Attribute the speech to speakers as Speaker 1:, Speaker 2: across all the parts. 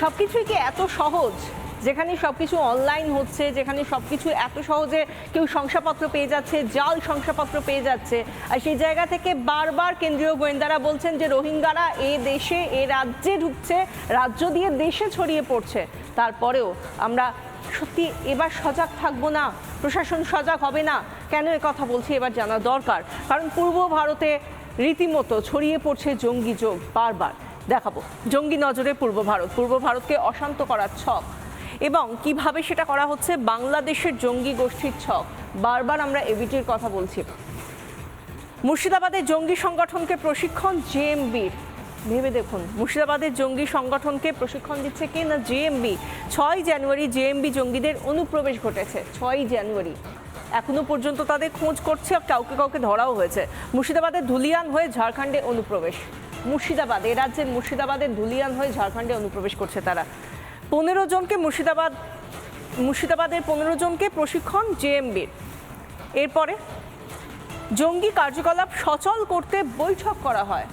Speaker 1: সব কিছুই কি এত সহজ? যেখানে সব কিছু অনলাইন হচ্ছে, যেখানে সব কিছু এত সহজে কেউ শংসাপত্র পেয়ে যাচ্ছে, জাল শংসাপত্র পেয়ে যাচ্ছে, আর সেই জায়গা থেকে বারবার কেন্দ্রীয় গোয়েন্দারা বলছেন যে রোহিঙ্গারা এ দেশে, এ রাজ্যে ঢুকছে, রাজ্য দিয়ে দেশে ছড়িয়ে পড়ছে। তারপরেও আমরা সত্যি এবার সজাগ থাকব না? প্রশাসন সজাগ হবে না? কেন এ কথা বলছি এবার জানা দরকার? কারণ পূর্ব ভারতে রীতিমতো ছড়িয়ে পড়ছে জঙ্গি যোগ বারবার। দেখাবো। জঙ্গি নজরে পূর্ব ভারত। পূর্ব ভারতকে অশান্ত করার ছক। এবং কীভাবে সেটা করা হচ্ছে? বাংলাদেশের জঙ্গি গোষ্ঠীর ছক। বারবার আমরা এবিটির কথা বলছি। মুর্শিদাবাদের জঙ্গি সংগঠনকে প্রশিক্ষণ জেএমবির ভেবে দেখুন, মুর্শিদাবাদের জঙ্গি সংগঠনকে প্রশিক্ষণ দিচ্ছে কে না জেএমবি ছয় জানুয়ারি জেএমবি জঙ্গিদের অনুপ্রবেশ ঘটেছে। ছয় জানুয়ারি। এখনও পর্যন্ত তাদের খোঁজ করছে কাউকে কাউকে ধরাও হয়েছে। মুর্শিদাবাদের ধুলিয়ান হয়ে ঝাড়খণ্ডে অনুপ্রবেশ। মুর্শিদাবাদ এ রাজ্যের মুর্শিদাবাদের ধুলিয়ান হয়ে ঝাড়খণ্ডে অনুপ্রবেশ করছে তারা। পনেরো জনকে মুর্শিদাবাদ মুর্শিদাবাদের পনেরো জনকে প্রশিক্ষণ জেএমবির এরপরে জঙ্গি কার্যকলাপ সচল করতে বৈঠক করা হয়।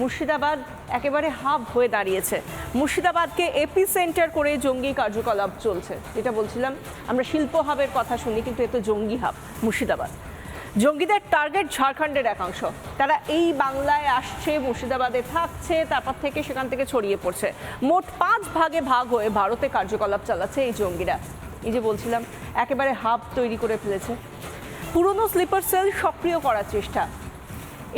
Speaker 1: মুর্শিদাবাদ একেবারে হাব হয়ে দাঁড়িয়েছে। মুর্শিদাবাদকে এপি সেন্টার করে জঙ্গি কার্যকলাপ চলছে। যেটা বলছিলাম, আমরা শিল্প হাবের কথা শুনি, কিন্তু এ তো জঙ্গি হাব, মুর্শিদাবাদ। জঙ্গিদের টার্গেট ঝাড়খণ্ডের একাংশ। তারা এই বাংলায় আসছে, মুর্শিদাবাদে থাকছে, তারপর থেকে সেখান থেকে ছড়িয়ে পড়ছে। মোট পাঁচ ভাগে ভাগ হয়ে ভারতে কার্যকলাপ চালাচ্ছে এই জঙ্গিরা। এই যে বলছিলাম, একেবারে হাব তৈরি করে ফেলেছে। পুরনো স্লিপার সেল সক্রিয় করার চেষ্টা।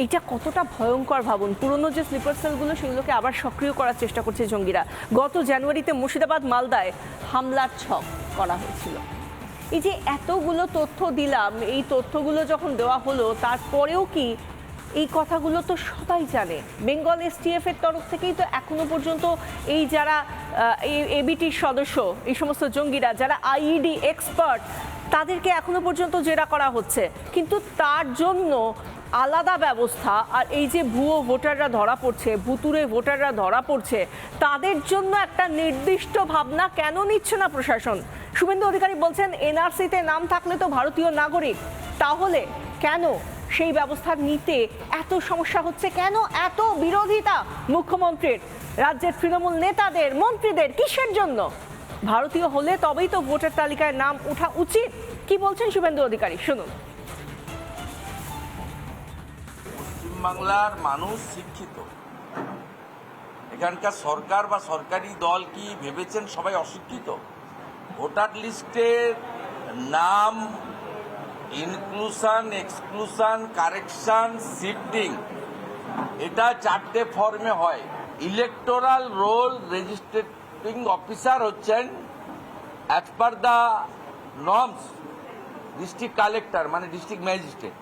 Speaker 1: এইটা কতটা ভয়ঙ্কর ভাবুন। পুরনো যে স্লিপার সেলগুলো সেগুলোকে আবার সক্রিয় করার চেষ্টা করছে জঙ্গিরা। গত জানুয়ারিতে মুর্শিদাবাদ মালদায় হামলার ছক করা হয়েছিল। এই যে এতগুলো তথ্য দিলাম, এই তথ্যগুলো যখন দেওয়া হলো, তারপরেও কি এই কথাগুলো তো সবাই জানে? বেঙ্গল এসটিএফ এর তরফ থেকেই তো এখনও পর্যন্ত এই যারা এবিটির সদস্য, এই সমস্ত জঙ্গিরা, যারা আইইডি এক্সপার্ট তাদেরকে এখনও পর্যন্ত জেরা করা হচ্ছে। কিন্তু তার জন্য আলাদা ব্যবস্থা, আর এই যে ভুয়ো ভোটাররা ধরা পড়ছে ভুতুরে ভোটাররা ধরা পড়ছে, তাদের জন্য একটা নির্দিষ্ট ভাবনা কেন নিচ্ছে না প্রশাসন? শুভেন্দু অধিকারী বলছেন, এনআরসিতে নাম থাকলে তো ভারতীয় নাগরিক। তাহলে কেন সেই ব্যবস্থা নিতে এত সমস্যা হচ্ছে? কেন এত বিরোধিতা মুখ্যমন্ত্রীর? রাজ্যের তৃণমূল নেতাদের, মন্ত্রীদের কিসের জন্য? ভারতীয় হলে তবেই তো ভোটার তালিকায় নাম ওঠা উচিত। কি বলছেন শুভেন্দু অধিকারী? শুনুন।
Speaker 2: পশ্চিমবাংলার মানুষ শিক্ষিত। এখানকার সরকার বা সরকারি দল কি ভেবেছেন সবাই অশিক্ষিত? ভোটার লিস্টের নাম ইনক্লুশন এক্সক্লুশন কারেকশন শিফটিং এটা চারটে ফর্মে হয়। ইলেকটোরাল রোল রেজিস্ট্রেটিং অফিসার হচ্ছেন as per the norms district collector মানে district magistrate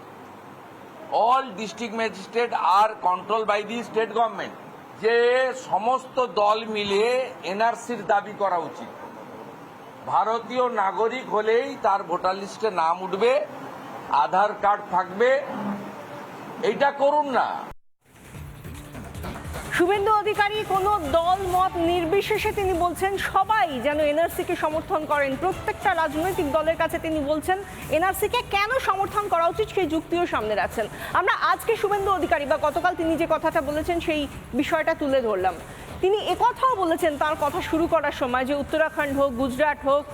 Speaker 2: all district magistrate R control by the state government যে সমস্ত দল মিলে এনআরসির দাবি করা উচিত। ভারতীয় নাগরিক হলেই তার ভোটার লিস্টে নাম উঠবে, আধার কার্ড থাকবে। এইটা করুন না।
Speaker 1: শুভেন্দু অধিকারী, কোনো দল মত নির্বিশেষে তিনি বলছেন সবাই যেন এনআরসিকে সমর্থন করেন। প্রত্যেকটা রাজনৈতিক দলের কাছে তিনি বলছেন, এনআরসিকে কেন সমর্থন করা উচিত সেই যুক্তিও সামনে রাখছেন। আমরা আজকে শুভেন্দু অধিকারী, বা গতকাল তিনি যে কথাটা বলেছেন সেই বিষয়টা তুলে ধরলাম। তিনি একথাও বলেছেন তার কথা শুরু করার সময় যে উত্তরাখণ্ড হোক, গুজরাট হোক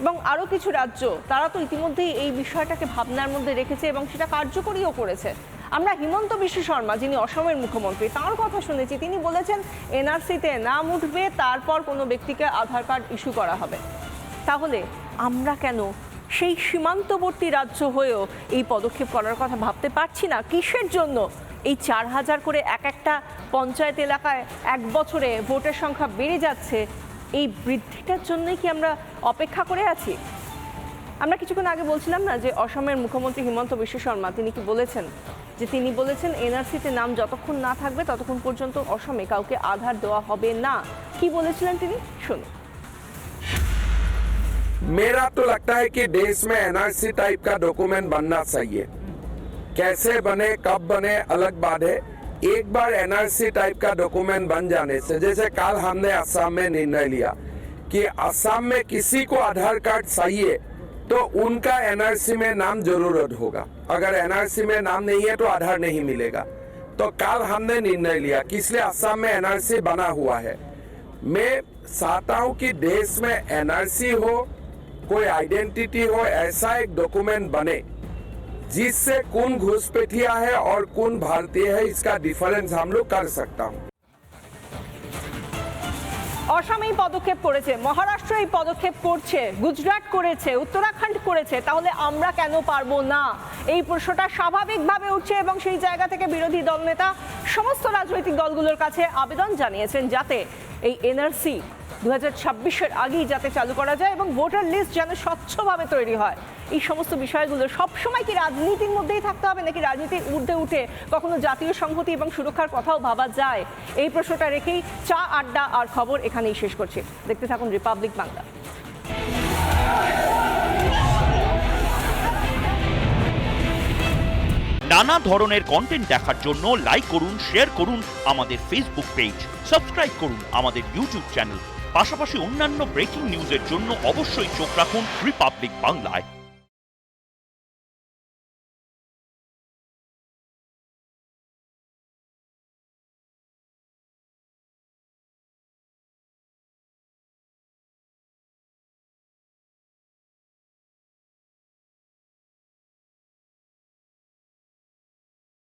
Speaker 1: এবং আরও কিছু রাজ্য, তারা তো ইতিমধ্যেই এই বিষয়টাকে ভাবনার মধ্যে রেখেছে এবং সেটা কার্যকরীও করেছে। আমরা হিমন্ত বিশ্ব শর্মা, যিনি অসমের মুখ্যমন্ত্রী, তার কথা শুনেছি। তিনি বলেছেন, এনআরসিতে নাম উঠবে, তারপর কোনো ব্যক্তিকে আধার কার্ড ইস্যু করা হবে। তাহলে আমরা কেন সেই সীমান্তবর্তী রাজ্য হয়েও এই পদক্ষেপ করার কথা ভাবতে পারছি না? কিসের জন্য? এই চার হাজার করে এক একটা পঞ্চায়েত এলাকায় এক বছরে ভোটের সংখ্যা বেড়ে যাচ্ছে এই বৃদ্ধিটার জন্যই কি আমরা অপেক্ষা করে আছি আমরা কিছুক্ষণ আগে বলছিলাম না যে অসমের মুখ্যমন্ত্রী হিমন্ত বিশ্ব শর্মা তিনি কি বলেছেন যে তিনি বলেছেন এনআরসিতে নাম যতক্ষণ না থাকবে ততক্ষণ পর্যন্ত অসমে কাউকে আধার দেওয়া হবে না কি বলেছিলেন তিনি শুনুন
Speaker 3: मेरा तो लगता है कि देश में एनआरसी टाइप का डॉक्यूमेंट बनना चाहिए कैसे बने, कब बने, अलग बात है। एक बार एनआरसी टाइप का डॉक्यूमेंट बन जाने से, जैसे कल हमने असम में निर्णय लिया कि असम में किसी को आधार कार्ड चाहिए तो उनका एनआरसी में नाम ज़रूरत होगा। अगर एनआरसी में नाम नहीं है तो आधार नहीं मिलेगा। तो कल हमने निर्णय लिया कि इसलिए असम में एनआरसी बना हुआ है। मैं चाहता हूँ कि देश में एनआरसी हो, कोई आइडेंटिटी हो, ऐसा एक डॉक्यूमेंट बने। जिससे कौन घुसपैठिया है और कौन भारतीय है इसका डिफरेंस हम लोग कर सकता हूं
Speaker 1: অসম এই পদক্ষেপ করেছে মহারাষ্ট্র এই পদক্ষেপ করছে গুজরাট করেছে উত্তরাখণ্ড করেছে তাহলে আমরা কেন পারবো না এই প্রশ্নটা স্বাভাবিকভাবে উঠছে এবং সেই জায়গা থেকে বিরোধী দলনেতা সমস্ত রাজনৈতিক দলগুলোর কাছে আবেদন জানিয়েছেন যাতে এই এনআরসি দু হাজার ছাব্বিশের আগেই যাতে চালু করা যায় এবং ভোটার লিস্ট যেন স্বচ্ছভাবে তৈরি হয় এই সমস্ত বিষয়গুলো সবসময় কি রাজনীতির মধ্যেই থাকতে হবে নাকি রাজনীতির ঊর্ধ্বে উঠে কখনো জাতীয় সংহতি এবং সুরক্ষার কথাও ভাবা যায়? এই প্রশ্নটা রেখেই চা আড্ডা আর খবর এখানেই শেষ করছি। দেখতে থাকুন রিপাবলিক বাংলা।
Speaker 4: নানা ধরনের কন্টেন্ট দেখার জন্য লাইক করুন শেয়ার করুন আমাদের ফেসবুক পেজ সাবস্ক্রাইব করুন আমাদের ইউটিউব চ্যানেল পাশাপাশি অন্যান্য ব্রেকিং নিউজের জন্য অবশ্যই চোখ রাখুন রিপাবলিক বাংলায়।